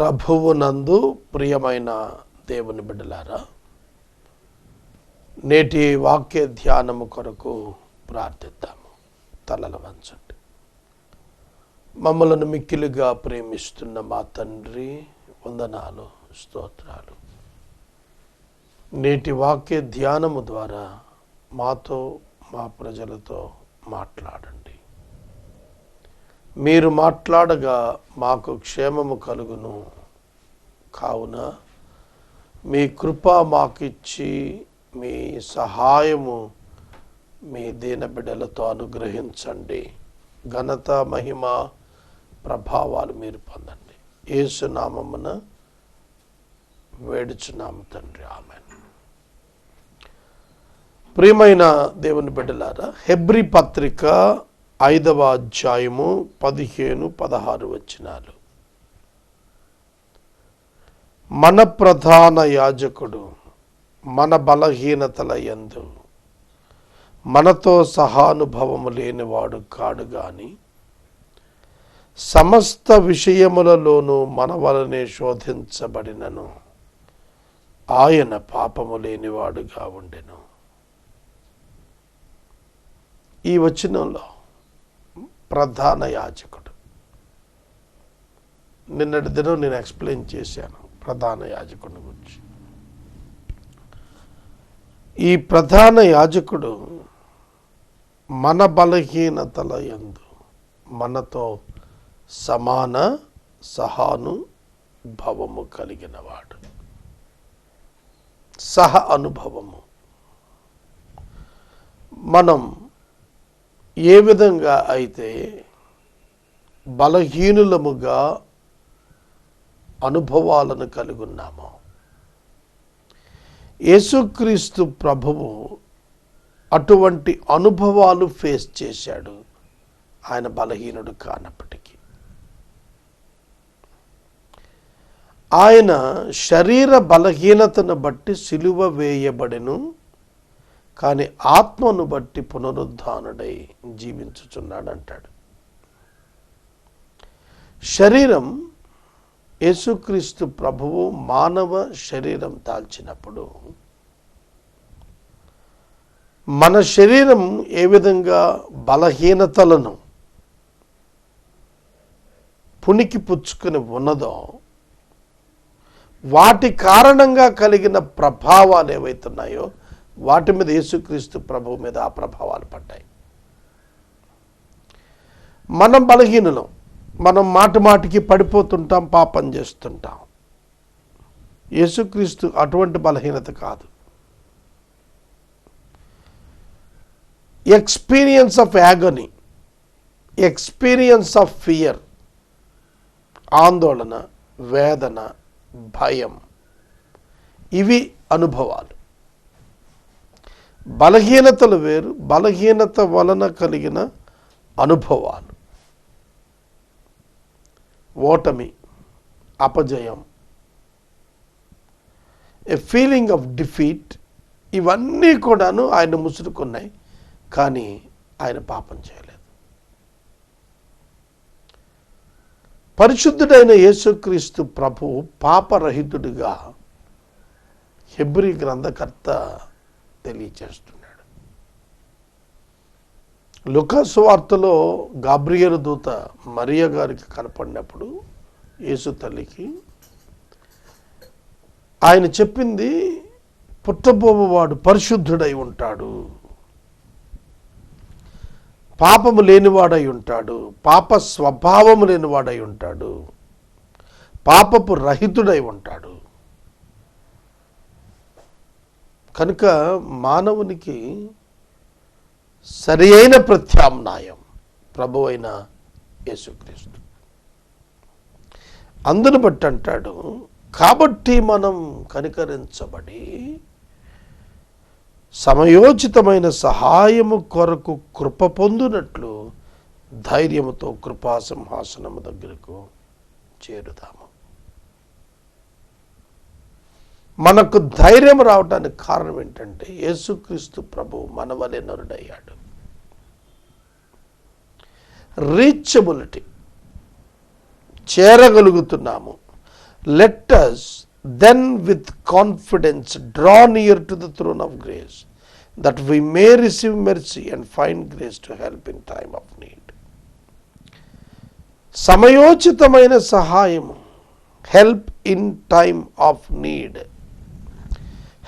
ప్రభువునందు ప్రియమైన దేవుని బిడ్డలారా నేటి వాక్య ధ్యానము కొరకు ప్రార్థిద్దాము. తలల వంచండి. మమ్మలను మిక్కిలిగా ప్రేమిస్తున్న మా తండ్రి వందనాలు స్తోత్రాలు. నేటి వాక్య ధ్యానము ద్వారా మాతో మా ప్రజలతో మాట్లాడండి. మీరు మాట్లాడగా మాకు క్షేమము కలుగును. కావున మీ కృప మాకిచ్చి మీ సహాయము మీ దీనబిడ్డలతో అనుగ్రహించండి. ఘనత మహిమ ప్రభావాలు మీరు పొందండి. ఏసునామమున వేడుచున్నాము తండ్రి. ఆమె ప్రియమైన దేవుని బిడ్డలారా హెబ్రి పత్రిక ఐదవ అధ్యాయము పదిహేను పదహారు వచ్చినాలు మన ప్రధాన యాజకుడు మన బలహీనతల యందు మనతో సహానుభవము లేనివాడు కాడు గాని సమస్త విషయములలోనూ మన వలనే శోధించబడినను. ఆయన పాపము లేనివాడుగా ఉండెను. ఈ వచనంలో ప్రధాన యాజకుడు. నిన్నటి దినం నేను ఎక్స్ప్లెయిన్ చేశాను ప్రధాన యాజకుడి గురించి. ఈ ప్రధాన యాజకుడు మన బలహీనతల ఎందు మనతో సమాన సహాను భవము కలిగినవాడు. సహ అనుభవము. మనం ఏ విధంగా అయితే బలహీనులముగా అనుభవాలను కలిగి యేసుక్రీస్తు ప్రభువు అటువంటి అనుభవాలు ఫేస్ చేశాడు. ఆయన బలహీనుడు కానప్పటికీ. ఆయన శరీర బలహీనతను బట్టి సిలువ వేయబడెను. కానీ ఆత్మను బట్టి పునరుద్ధానుడై జీవించుచున్నాడు అంటాడు శరీరం యేసుక్రీస్తు ప్రభువు మానవ శరీరం దాల్చినప్పుడు మన శరీరం ఏ విధంగా బలహీనతలను పునికి పుచ్చుకుని ఉన్నదో వాటి కారణంగా కలిగిన ప్రభావాలు ఏవైతున్నాయో వాటి మీద యేసుక్రీస్తు ప్రభువు మీద ఆ ప్రభావాలు పడ్డాయి. మనం బలహీనులం. మనం మాటి మాటికి పడిపోతుంటాం పాపం చేస్తుంటాం. యేసుక్రీస్తు అటువంటి బలహీనత కాదు. Experience of agony experience of fear ఆందోళన వేదన భయం ఇవి అనుభవాలు. బలహీనతలు వేరు బలహీనత వలన కలిగిన అనుభవాలు. ఓటమి అపజయం ఏ ఫీలింగ్ ఆఫ్ డిఫీట్ ఇవన్నీ కూడాను ఆయన ముసురుకున్నాయి. కానీ ఆయన పాపం చేయలేదు. పరిశుద్ధుడైన యేసుక్రీస్తు ప్రభు పాపరహితుడిగా హెబ్రి గ్రంథకర్త తెలియచేస్తున్నాడు. లుకాసు వార్తలో గాబ్రియర్ దూత మరియ గారికి కనపడినప్పుడు యేసు తల్లికి ఆయన చెప్పింది పుట్టబోవాడు పరిశుద్ధుడై ఉంటాడు. పాపము లేనివాడై ఉంటాడు. పాప స్వభావము లేనివాడై ఉంటాడు. పాపపు రహితుడై ఉంటాడు. కనుక మానవునికి సరి అయిన ప్రత్యామ్నాయం ప్రభు అయిన యేసుక్రీస్తు. అందును బట్టి అంటాడు కాబట్టి మనం కనికరించబడి సమయోచితమైన సహాయము కొరకు కృప పొందునట్లు ధైర్యముతో కృపాసింహాసనము దగ్గరకు చేరుదాము మనకు ధైర్యం రావడానికి కారణం ఏంటంటే యేసుక్రీస్తు ప్రభు మన వలె నరుడయ్యాడు. Reachability. చేరగలుగుతున్నాము. Let then with confidence draw near to the throne of grace that we may receive mercy and find grace to help in time of need సమయోచితమైన సహాయము help in time of need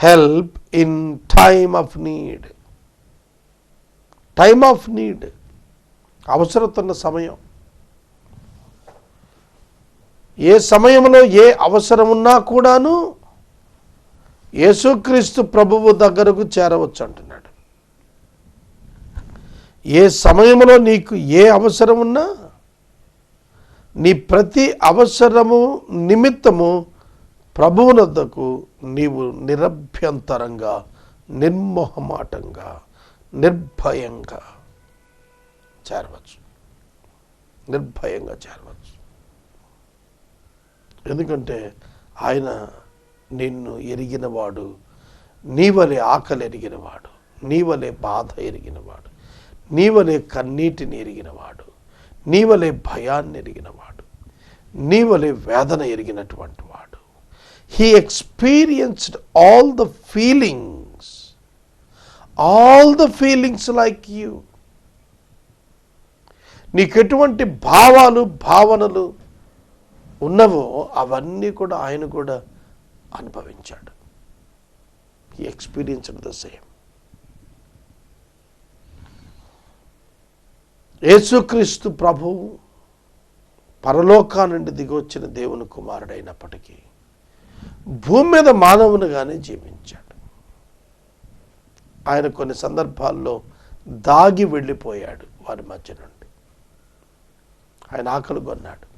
help in time of need time of need అవసరతున్న సమయం. ఏ సమయంలో ఏ అవసరం ఉన్నా కూడాను యేసుక్రీస్తు ప్రభువు దగ్గరకు చేరవచ్చు అంటున్నాడు ఏ సమయంలో నీకు ఏ అవసరం ఉన్నా నీ ప్రతి అవసరము నిమిత్తము ప్రభువునద్దకు నీవు నిరభ్యంతరంగా నిర్మోహమాటంగా నిర్భయంగా చేరవచ్చు. నిర్భయంగా చేరవచ్చు. ఎందుకంటే ఆయన నిన్ను ఎరిగినవాడు నీవలే ఆకలి ఎరిగినవాడు నీవలే బాధ ఎరిగినవాడు నీవలే కన్నీటిని ఎరిగినవాడు నీవలే భయాన్ని ఎరిగినవాడు నీవలే వేదన ఎరిగినటువంటి వాడు he experienced all the feelings all the feelings like you నీకెటువంటి భావాలు భావనలు ఉన్నవో అవన్నీ కూడా ఆయన కూడా అనుభవించాడు. ఈ ఎక్స్పీరియన్స్డ్ ద సేమ్ యేసుక్రీస్తు ప్రభువు పరలోకా నుండి దిగొచ్చిన దేవుని కుమారుడైనప్పటికీ భూమి మీద మానవునిగానే జీవించాడు. ఆయన కొన్ని సందర్భాల్లో దాగి వెళ్ళిపోయాడు వారి మధ్య నుండి. ఆయన ఆకలి కొన్నాడు.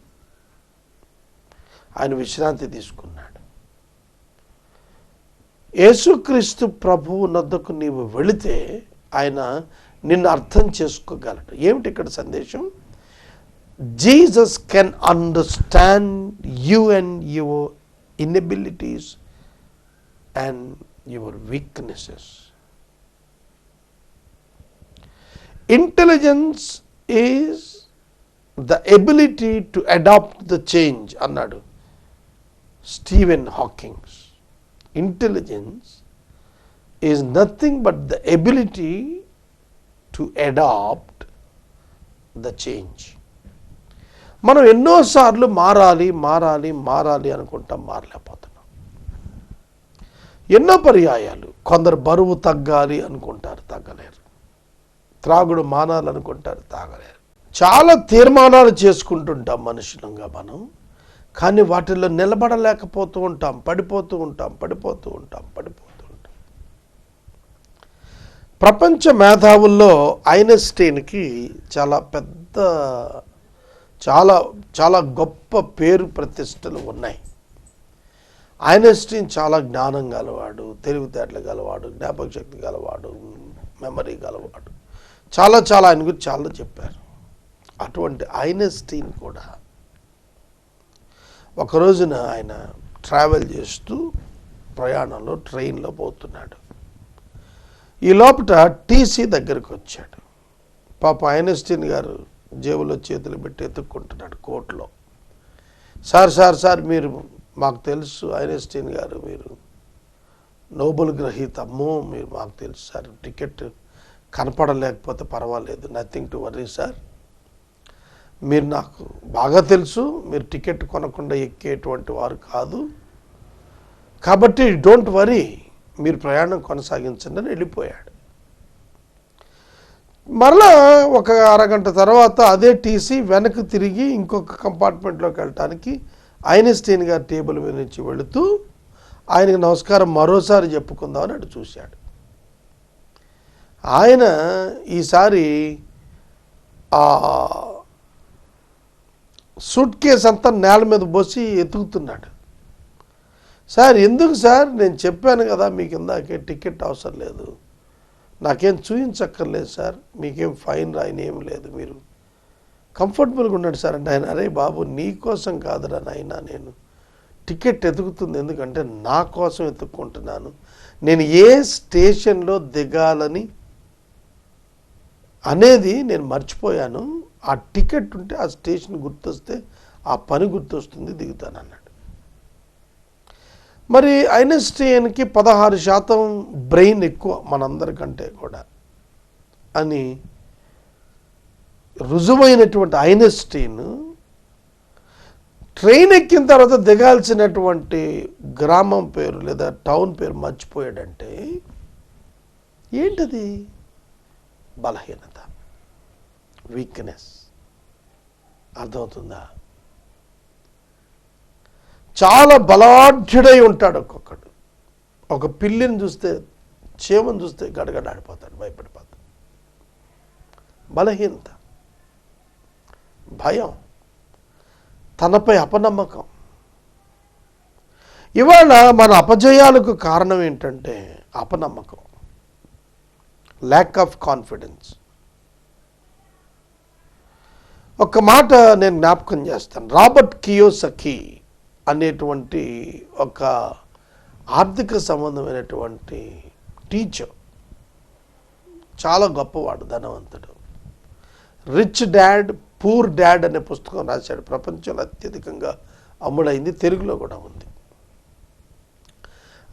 ఆయన విశ్రాంతి తీసుకున్నాడు. యేసుక్రీస్తు ప్రభువు నద్దకు నీవు వెళితే ఆయన నిన్ను అర్థం చేసుకోగలడు. ఏమిటి ఇక్కడ సందేశం? Jesus can understand you and your inabilities and your weaknesses. Intelligence is the ability to adopt the change, Annadu. Stephen Hawking's intelligence is nothing but the ability to adopt the change. మనం ఎన్నోసార్లు మారాలి మారాలి మారాలి అనుకుంటాం మారలేకపోతున్నాం. ఎన్నో పర్యాయాలు. కొందరు బరువు తగ్గాలి అనుకుంటారు తగ్గలేరు. త్రాగుడు మానాలనుకుంటారు తాగలేరు. చాలా తీర్మానాలు చేసుకుంటుంటాం మనుషులంగా మనం. కానీ వాటిల్లో నిలబడలేకపోతూ ఉంటాం పడిపోతూ ఉంటాం పడిపోతూ ఉంటాం పడిపోతూ ఉంటాం. ప్రపంచ మేధావుల్లో ఐనస్టీన్కి చాలా పెద్ద చాలా చాలా గొప్ప పేరు ప్రతిష్టలు ఉన్నాయి. ఐనస్టీన్ చాలా జ్ఞానం గలవాడు తెలివితేటలు గలవాడు జ్ఞాపక శక్తి గలవాడు మెమరీ గలవాడు. చాలా చాలా ఆయన గురించి చాలా చెప్పారు. అటువంటి ఐనస్టీన్ కూడా ఒక రోజున ఆయన ట్రావెల్ చేస్తూ ప్రయాణంలో ట్రైన్లో పోతున్నాడు. ఈ లోపల టీసీ దగ్గరికి వచ్చాడు. పాప ఐనస్టీన్ గారు జేబులో చేతులు పెట్టి ఎత్తుక్కుంటున్నాడు కోర్టులో. సార్ సార్ సార్ మీరు మాకు తెలుసు ఐన్స్టీన్ గారు మీరు నోబెల్ గ్రహీత అమ్మో మీరు మాకు తెలుసు సార్. టికెట్ కనపడలేకపోతే పర్వాలేదు. నథింగ్ టు వర్రీ సార్ మీరు నాకు బాగా తెలుసు మీరు టికెట్ కొనకుండా ఎక్కేటువంటి వారు కాదు. కాబట్టి డోంట్ వరీ మీరు ప్రయాణం కొనసాగించండి అని వెళ్ళిపోయాడు. మరలా ఒక అరగంట తర్వాత అదే టీసీ వెనక్కి తిరిగి ఇంకొక కంపార్ట్మెంట్లోకి వెళ్ళటానికి ఐన్స్టీన్ గారి టేబుల్ మీద నుంచి వెళుతూ ఆయనకి నమస్కారం మరోసారి చెప్పుకుందామని అటు చూశాడు. ఆయన ఈసారి ఆ సూట్ కేస్ అంతా నేల మీద పోసి ఎతుకుతున్నాడు. సార్ ఎందుకు సార్? నేను చెప్పాను కదా మీకు ఇందాకే టికెట్ అవసరం లేదు. నాకేం చూయించక్కర్లేదు సార్. మీకేం ఫైన్ రాయని ఏం లేదు మీరు. కంఫర్టబుల్గా ఉన్నాడు సార్. అంటే ఆయన అరే బాబు నీ కోసం కాదురా నాయనా నేను. టికెట్ ఎతుకుతుంది ఎందుకంటే నా కోసం ఎత్తుక్కుంటున్నాను. నేను ఏ స్టేషన్లో దిగాలని అనేది నేను మర్చిపోయాను. ఆ టికెట్ ఉంటే ఆ స్టేషన్ గుర్తొస్తే ఆ పని గుర్తొస్తుంది దిగుతాను అన్నాడు మరి ఐన్స్టీన్కి పదహారు శాతం బ్రెయిన్ ఎక్కువ మనందరికంటే కూడా. అని రుజువైనటువంటి ఐన్స్టీన్ ట్రైన్ ఎక్కిన తర్వాత దిగాల్సినటువంటి గ్రామం పేరు లేదా టౌన్ పేరు మర్చిపోయాడంటే ఏంటది? బలహీనత వీక్నెస్ అర్థమవుతుందా? చాలా బలాఢ్యుడై ఉంటాడు ఒక్కొక్కడు. ఒక పిల్లిని చూస్తే చీమను చూస్తే గడగడాడిపోతాడు భయపడిపోతాడు. బలహీనత భయం తనపై అపనమ్మకం. ఇవాళ మన అపజయాలకు కారణం ఏంటంటే అపనమ్మకం ల్యాక్ ఆఫ్ కాన్ఫిడెన్స్ ఒక మాట నేను జ్ఞాపకం చేస్తాను. రాబర్ట్ కియోసకి అనేటువంటి ఒక ఆర్థిక సంబంధమైనటువంటి టీచర్ చాలా గొప్పవాడు ధనవంతుడు. రిచ్ డాడ్ పూర్ డాడ్ అనే పుస్తకం రాశాడు. ప్రపంచంలో అత్యధికంగా అమ్ముడైంది తెలుగులో కూడా ఉంది.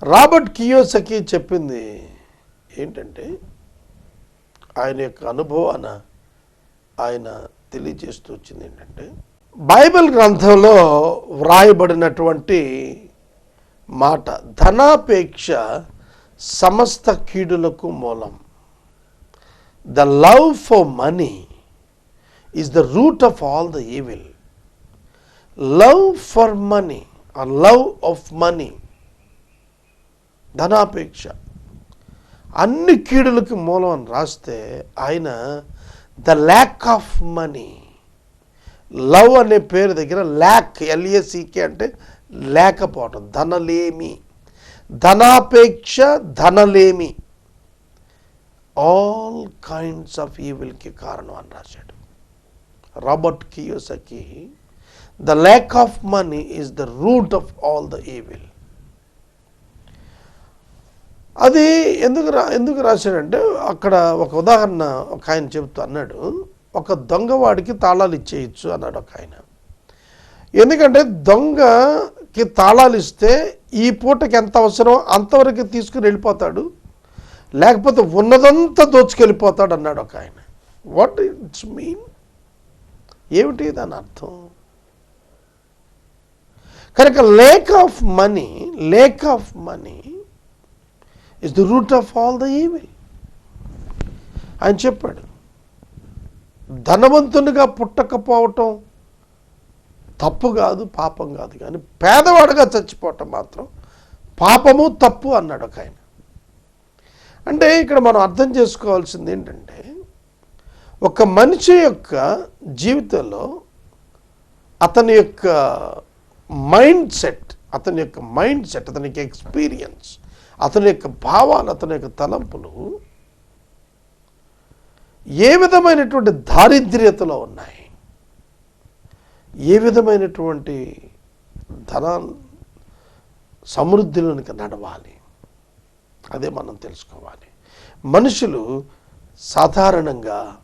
రాబర్ట్ కియోసకి చెప్పింది ఏంటంటే ఆయన యొక్క అనుభవాన ఆయన తెలియజేస్తూ వచ్చింది ఏంటంటే బైబిల్ గ్రంథంలో వ్రాయబడినటువంటి మాట ధనాపేక్ష సమస్త కీడులకు మూలం. The love for money is the root of all the evil love for money ఆ లవ్ ఆఫ్ మనీ ధనాపేక్ష. అన్ని కీడులకు మూలం అని రాస్తే ఆయన the lack of money love అనే పేరు దగ్గర lack L A C K అంటే లేకపోవటం ధనలేమి. ధనాపేక్ష ధనలేమి. ఆల్ కైండ్స్ ఆఫ్ ఈవిల్కి కారణం అని రాశాడు. Robert Kiyosaki the lack of money is the root of all the evil అది ఎందుకు రా ఎందుకు రాశాడంటే అక్కడ ఒక ఉదాహరణ ఒక ఆయన చెబుతూ అన్నాడు. ఒక దొంగవాడికి తాళాలు ఇచ్చేయచ్చు అన్నాడు ఒక ఆయన. ఎందుకంటే దొంగకి తాళాలు ఇస్తే ఈ పూటకి ఎంత అవసరం అంతవరకు తీసుకుని వెళ్ళిపోతాడు. లేకపోతే ఉన్నదంతా దోచుకెళ్ళిపోతాడు అన్నాడు ఒక ఆయన. వాట్ ఇట్స్ మీన్ ఏమిటి దాని అర్థం? కనుక lack of money lack of money is the root of all the evil ఆయన చెప్పాడు ధనవంతునిగా పుట్టకపోవటం తప్పు కాదు పాపం కాదు. కానీ పేదవాడుగా చచ్చిపోవటం మాత్రం పాపము తప్పు అన్నాడు ఒక ఆయన. అంటే ఇక్కడ మనం అర్థం చేసుకోవాల్సింది ఏంటంటే ఒక మనిషి యొక్క జీవితంలో అతని యొక్క మైండ్ సెట్ అతని యొక్క మైండ్ సెట్ అతని యొక్క ఎక్స్పీరియన్స్ అతని యొక్క భావాలు అతని యొక్క తలంపులు ఏ విధమైనటువంటి దారిద్ర్యతలో ఉన్నాయి? ఏ విధమైనటువంటి ధన సమృద్ధిలోనికి నడవాలి? అదే మనం తెలుసుకోవాలి. మనుషులు సాధారణంగా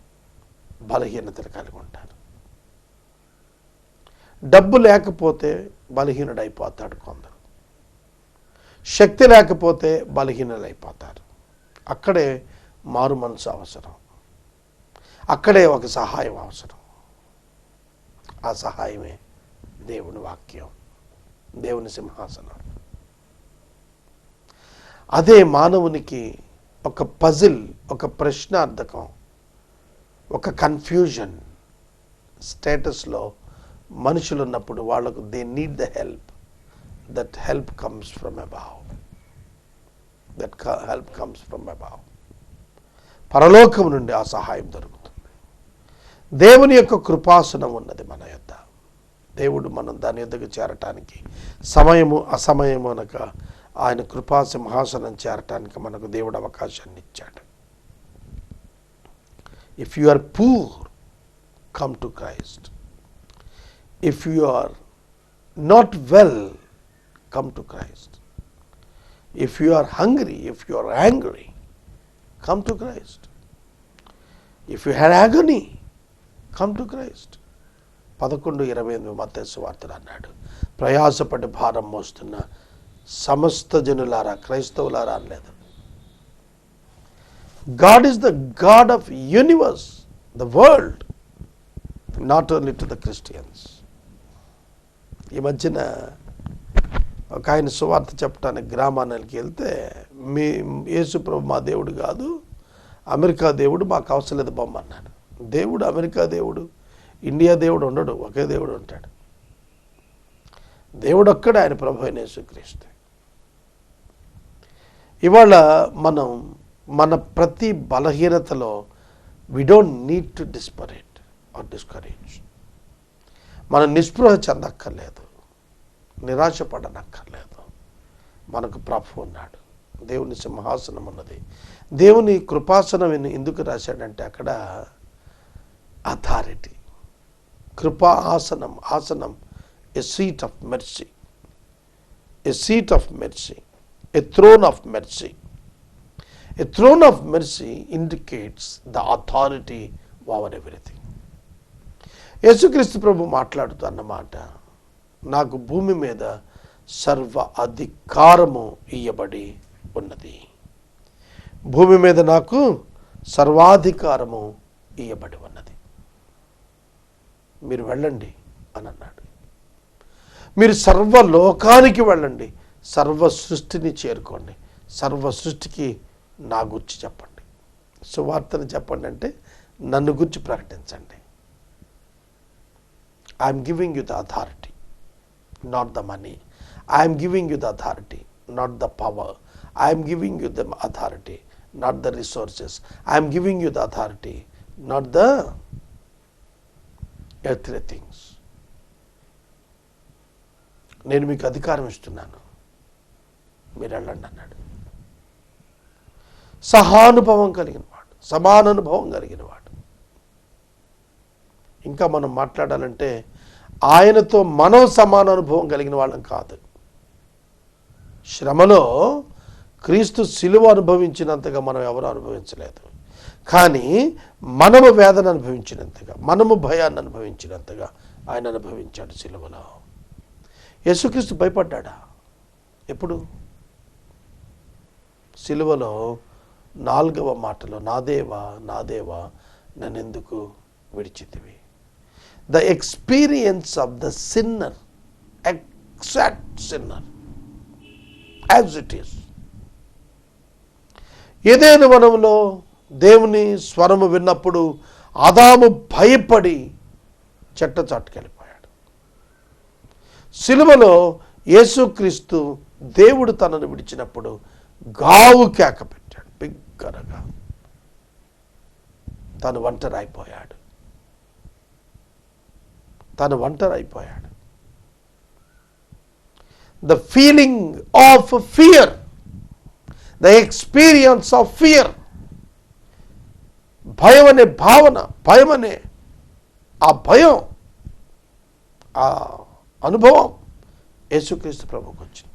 బలహీనతలు కలిగి ఉంటారు. డబ్బు లేకపోతే బలహీనుడైపోతాడు కొందరు. శక్తి లేకపోతే బలహీనులైపోతారు. అక్కడే మారు మనసు అవసరం. అక్కడే ఒక సహాయం అవసరం. ఆ సహాయమే దేవుని వాక్యం దేవుని సింహాసనం. అదే మానవునికి ఒక పజిల్ ఒక ప్రశ్నార్థకం ఒక కన్ఫ్యూజన్ స్టేటస్లో మనుషులు ఉన్నప్పుడు వాళ్ళకు they need the help. That help comes from above. That help comes from above. పరలోకం నుండి ఆ సహాయం దొరుకుతుంది దేవుని యొక్క కృపాసనం ఉన్నది మన యొద్ద. దేవుడు మనం దాని యొద్దకు చేరటానికి సమయము అసమయము అనక ఆయన కృపా సింహాసనం చేరటానికి మనకు దేవుడు అవకాశాన్ని ఇచ్చాడు. If you are poor come to Christ if you are not well come to Christ if you are hungry if you are angry come to Christ if you had agony come to Christ పదకొండు ఇరవై ఎనిమిది మత్స్సు వార్తలు అన్నాడు. ప్రయాసపడి భారం మోస్తున్న సమస్త జనులారా క్రైస్తవులారా అనలేదు. God is the God of universe the world not only to the Christians ఈ మధ్యన ఒక ఆయన సువార్త చెప్పడానికి గ్రామానికి వెళ్తే మీ యేసు ప్రభు మా దేవుడు కాదు అమెరికా దేవుడు మాకు అవసరం లేదు బొమ్మన్నాను దేవుడు అమెరికా దేవుడు ఇండియా దేవుడు ఉండడు ఒకే దేవుడు ఉంటాడు. దేవుడు ఒక్కడే ఆయన ప్రభు అయిన యేసుక్రీస్తు. ఇవాళ మనం మన ప్రతి బలహీనతలో we don't need to desperate or discourage మనం నిస్పృహ చెందక్కర్లేదు నిరాశ పడనక్కర్లేదు మనకు ప్రభు ఉన్నాడు. దేవుని సింహాసనం ఉన్నది దేవుని కృపాసనం ఎందుకు రాశాడంటే అక్కడ అథారిటీ కృపా ఆసనం ఆసనం a seat of mercy a seat of mercy a throne of mercy a throne of mercy indicates the authority over everything Yesukristu ప్రభు మాట్లాడుతున్నమాట నాకు భూమి మీద సర్వ అధికారము ఇయ్యబడి ఉన్నది భూమి మీద నాకు సర్వాధికారము ఇయ్యబడి ఉన్నది మీరు వెళ్ళండి అని అన్నాడు. మీరు సర్వలోకానికి వెళ్ళండి. సర్వ సృష్టిని చేరుకోండి. సర్వ సృష్టికి నా గురించి చెప్పండి. సువార్తను చెప్పండి అంటే నన్ను గురించి ప్రకటించండి. I'm giving you the authority not the money I'm giving you the authority not the power I'm giving you the authority not the resources I'm giving you the authority not the earthly things. నేను మీకు అధికారం ఇస్తున్నాను. మీరు వెళ్ళండి అన్నాడు. సహానుభవం కలిగిన వాడు సమానానుభవం కలిగిన వాడు. ఇంకా మనం మాట్లాడాలంటే ఆయనతో మనం సమాన అనుభవం కలిగిన వాళ్ళం కాదు. శ్రమలో క్రీస్తు సిలువ అనుభవించినంతగా మనం ఎవరు అనుభవించలేదు. కానీ మనము వేదన అనుభవించినంతగా మనము భయాన్ని అనుభవించినంతగా ఆయన అనుభవించాడు సిలువలో యేసుక్రీస్తు భయపడ్డా ఎప్పుడు? సిలువలో నాలుగవ మాటలో నాదేవా నాదేవా నన్నెందుకు విడిచితివి? The experience of the sinner exact sinner as it is ఏదైనా వనంలో దేవుని స్వరము విన్నప్పుడు అదాము భయపడి చెట్ట చాటుకెళ్ళిపోయాడు. సిలువలో యేసుక్రీస్తు దేవుడు తనను విడిచినప్పుడు గావు కేక పెట్టాడు బిగ్గరగా. తను ఒంటరైపోయాడు. తను ఒంటరైపోయాడు. The feeling of fear the experience of fear భయం అనే భావన భయం అనే ఆ భయం ఆ అనుభవం యేసుక్రీస్తు ప్రభుకి వచ్చింది.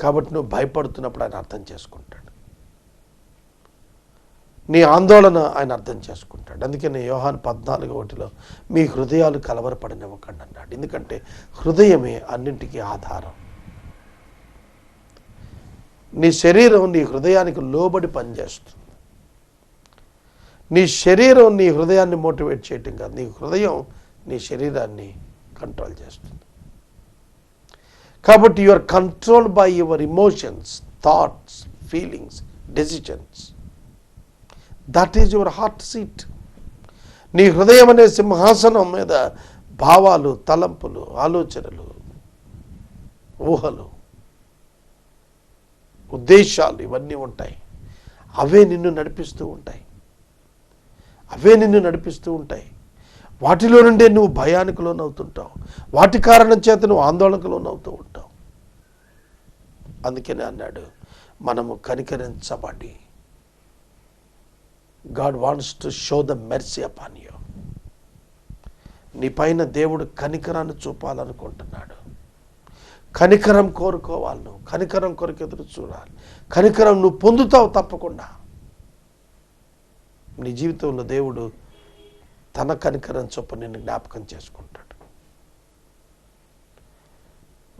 కాబట్టి నువ్వు భయపడుతున్నప్పుడు ఆయన అర్థం చేసుకుంటాడు. నీ ఆందోళన ఆయన అర్థం చేసుకుంటాడు. అందుకని యోహాన్ పద్నాలుగు ఒకటిలో మీ హృదయాలు కలవరపడనివ్వకండి అన్నాడు. ఎందుకంటే హృదయమే అన్నింటికీ ఆధారం. నీ శరీరం నీ హృదయానికి లోబడి పనిచేస్తుంది. నీ శరీరం నీ హృదయాన్ని మోటివేట్ చేయటం కాదు. నీ హృదయం నీ శరీరాన్ని కంట్రోల్ చేస్తుంది. కాబట్టి you are control by your emotions thoughts feelings decisions that is your heart seat. నీ హృదయం అనే సింహాసనం మీద భావాలు తలంపులు ఆలోచనలు ఊహలు ఉద్దేశాలు ఇవన్నీ ఉంటాయి. అవే నిన్ను నడిపిస్తూ ఉంటాయి. అవే నిన్ను నడిపిస్తూ ఉంటాయి. వాటిలో నుండే నువ్వు భయానికి లోనవుతుంటావు. వాటి కారణం చేత నువ్వు ఆందోళనకు లోనవుతూ ఉంటావు. అందుకనే అన్నాడు మనము కనికరించబడి God wants to show the mercy upon you. నీ పైన దేవుడు కనికరాన్ని చూపాలనుకుంటున్నాడు. కనికరం కోరుకోవాలి నువ్వు. కనికరం కొరకు ఎదురు చూడాలి. కనికరం నువ్వు పొందుతావు తప్పకుండా. నీ జీవితంలో దేవుడు తన కనికరం చొప్పున నిన్ను జ్ఞాపకం చేసుకుంటాడు.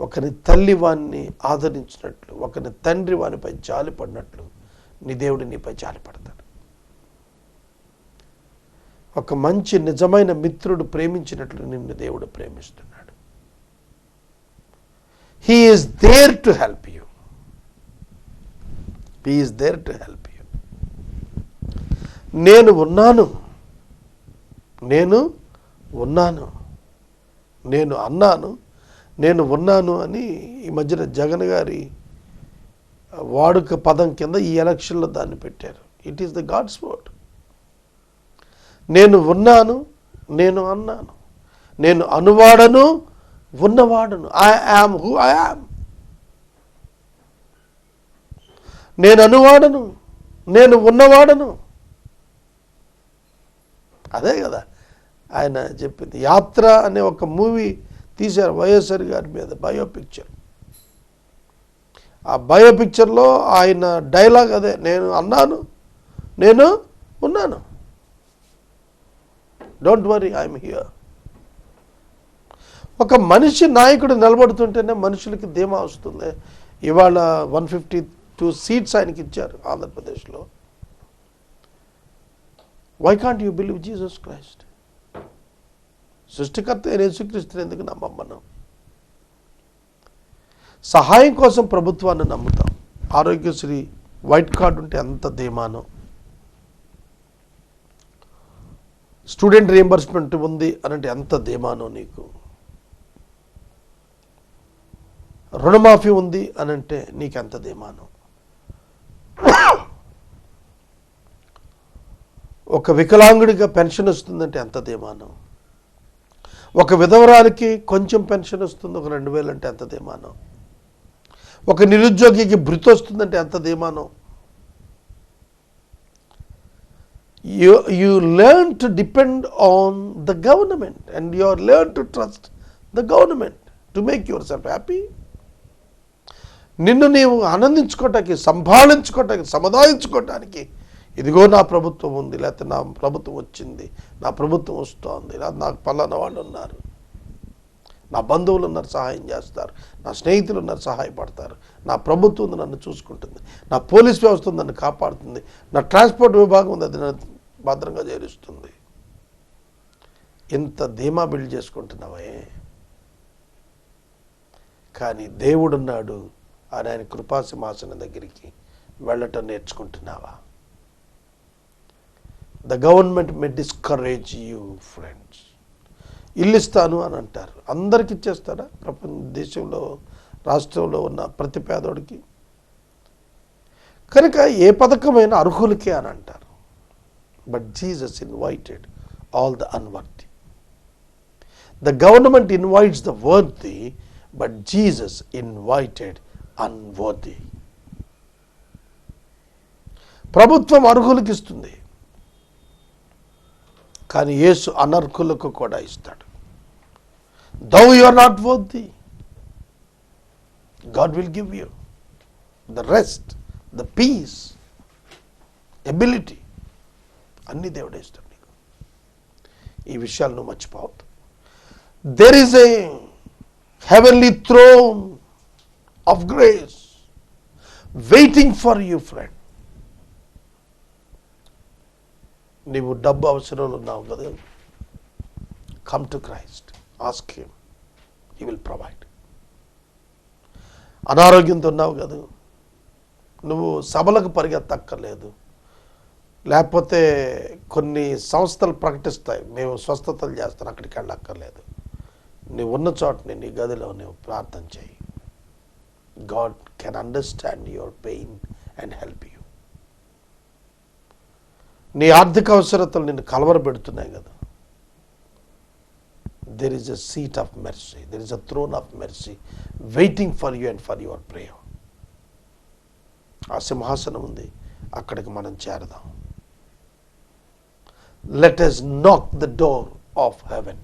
ఒకని తల్లి వాణ్ణి ఆదరించినట్లు ఒకని తండ్రి వానిపై జాలి పడినట్లు నీ దేవుడు నీపై జాలి పడతాడు ఒక మంచి నిజమైన మిత్రుడు ప్రేమించినట్లు నిన్ను దేవుడు ప్రేమిస్తున్నాడు. He is there to help you he is there to help you నేను ఉన్నాను. నేను ఉన్నాను. నేను అన్నాను. నేను ఉన్నాను అని ఈ మధ్యన జగన్ గారి వాడుక పదం కింద ఈ ఎలక్షన్లో దాన్ని పెట్టారు. It is the God's word నేను ఉన్నాను. నేను అన్నాను. నేను అనువాడను. ఉన్నవాడను. I am who I am నేను అనువాడను. నేను ఉన్నవాడను. అదే కదా. ఆయన చెప్పింది. యాత్ర అనే ఒక మూవీ తీశారు వైఎస్ఆర్ గారి మీద బయో పిక్చర్ ఆ బయో పిక్చర్లో ఆయన డైలాగ్ అదే నేను అన్నాను నేను ఉన్నాను. డోంట్ వరీ ఐఎమ్ హియర్ ఒక మనిషి నాయకుడు నిలబడుతుంటేనే మనుషులకి ధీమా వస్తుంది. ఇవాళ వన్ ఫిఫ్టీ టూ సీట్స్ ఆయనకి ఇచ్చారు ఆంధ్రప్రదేశ్లో. Why can't you believe Jesus Christ సృష్టికర్త అయిన యేసుక్రీస్తుని ఎందుకు నమ్మం మనం? సహాయం కోసం ప్రభుత్వాన్ని నమ్ముతాం. ఆరోగ్యశ్రీ వైట్ కార్డు ఉంటే ఎంత ధీమానో. స్టూడెంట్ రియంబర్స్మెంట్ ఉంది అనంటే ఎంత ధీమానో నీకు? రుణమాఫీ ఉంది అనంటే నీకెంత ధీమానో? ఒక వికలాంగుడిగా పెన్షన్ వస్తుందంటే ఎంత ధీమానం? ఒక విధవరాలకి కొంచెం పెన్షన్ వస్తుంది ఒక రెండు వేలు అంటే ఎంత ధీమానం? ఒక నిరుద్యోగికి భృతి వస్తుందంటే ఎంత ధీమానం? You you learn to depend on the government and you are learn to trust the government to make yourself happy నిన్ను నీవు ఆనందించుకోవటానికి సంభాళించుకోవటానికి సముదాయించుకోవటానికి ఇదిగో నా ప్రభుత్వం ఉంది లేకపోతే నా ప్రభుత్వం వచ్చింది నా ప్రభుత్వం వస్తోంది లేదా నాకు పలానా వాళ్ళు ఉన్నారు. నా బంధువులు ఉన్నారు సహాయం చేస్తారు. నా స్నేహితులు ఉన్నారు సహాయపడతారు. నా ప్రభుత్వం నన్ను చూసుకుంటుంది. నా పోలీస్ వ్యవస్థ నన్ను కాపాడుతుంది. నా ట్రాన్స్పోర్ట్ విభాగం ఉంది అది నన్ను భద్రంగా చేరుస్తుంది. ఇంత ధీమా బిల్డ్ చేసుకుంటున్నావే? కానీ దేవుడున్నాడు అని ఆయన కృపాసింహాసనం దగ్గరికి వెళ్ళటం నేర్చుకుంటున్నావా? The government may discourage you friends ఇల్లు ఇస్తాను అని అంటారు. అందరికి ఇచ్చేస్తారా ప్రపంచ దేశంలో రాష్ట్రంలో ఉన్న ప్రతి పేదోడికి. కనుక ఏ పథకమైనా అర్హులకే అని అంటారు. But Jesus invited all the unworthy the government invites the worthy but Jesus invited unworthy ప్రభుత్వం అర్హులకి ఇస్తుంది. కానీ యేసు అనర్కులకు కూడా ఇస్తాడు. Though you are not worthy God will give you the rest the peace ability అన్ని దేవుడే ఇస్తాడు నీకు. ఈ విషయాలు నువ్వు మర్చిపోవద్దు. There is a heavenly throne of grace waiting for you friend నీవు డబ్బు అవసరంలో ఉన్నావు కదా. Come to Christ ask him he will provide అనారోగ్యంతో ఉన్నావు కదా. నువ్వు సభలకు పరిగెత్తక్కర్లేదు. లేకపోతే కొన్ని సంస్థలు ప్రకటిస్తాయి. మేము స్వస్థతలు చేస్తాను అక్కడికి వెళ్ళక్కర్లేదు. నువ్వు ఉన్న చోటని నీ గదిలో నువ్వు ప్రార్థన చేయి. God can understand your pain and help you నీ ఆర్థిక అవసరతలు నిన్ను కలవరపెడుతున్నాయి కదా. There is a seat of mercy there is a throne of mercy waiting for you and for your prayer ఆ సింహాసనం ఉంది. అక్కడికి మనం చేరదాం. Let us knock the door of heaven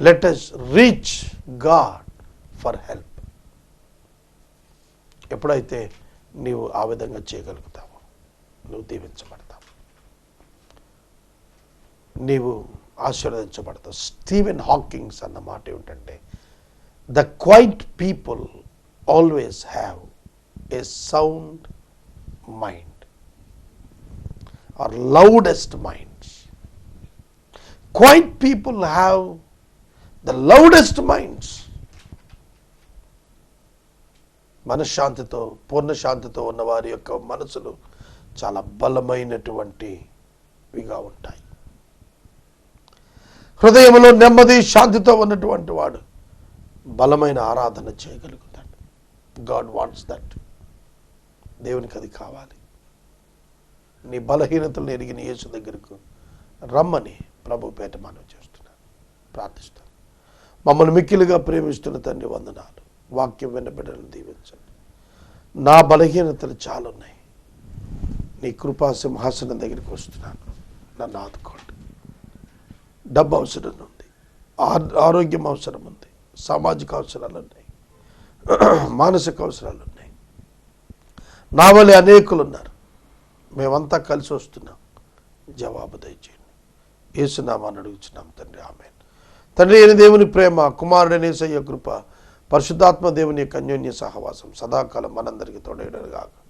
let us reach God for help ఎప్పుడైతే నీవు ఆ విధంగా చేయగలుగుతావు? నువ్వు దీవించబడతావు. నీవు ఆశీర్వదించబడతావు. స్టీవెన్ హాకింగ్స్ అన్న మాట ఏమిటంటే the quiet people always have a sound mind are loudest minds quiet people have the loudest minds మనశ్శాంతితో పూర్ణ శాంతితో ఉన్న వారి యొక్క మనసులు చాలా బలమైనటువంటివిగా ఉంటాయి. హృదయంలో నెమ్మది శాంతితో ఉన్నటువంటి వాడు బలమైన ఆరాధన చేయగలుగుతాడు. గాడ్ వాంట్స్ దట్ దేవునికి అది కావాలి. నీ బలహీనతలను ఎరిగిన యేసు దగ్గరకు రమ్మని ప్రభు పేట మనం చేస్తున్నాను ప్రార్థిస్తాను మమ్మల్ని మిక్కిలుగా ప్రేమిస్తున్న తండ్రి వందనాలు. వాక్యం విన్న బిడ్డలను దీవించండి. నా బలహీనతలు చాలా ఉన్నాయి నీ కృపా సింహాసనం దగ్గరికి వస్తున్నాను. నన్ను ఆదుకోండి. డబ్బు అవసరం ఉంది. ఆ- ఆరోగ్యం అవసరం ఉంది. సామాజిక అవసరాలు ఉన్నాయి. మానసిక అవసరాలు ఉన్నాయి. నా వల్ల అనేకులు ఉన్నారు. మేమంతా కలిసి వస్తున్నాం. జవాబు దయచేయండి. ఏసునామాని అడుగుచున్నాం తండ్రి. ఆమె తండ్రి అయిన దేవుని ప్రేమ కుమారుడనేసయ్య కృప పరిశుద్ధాత్మ దేవుని యొక్క అన్యోన్య సహవాసం సదాకాలం మనందరికీ తోడేయడగాక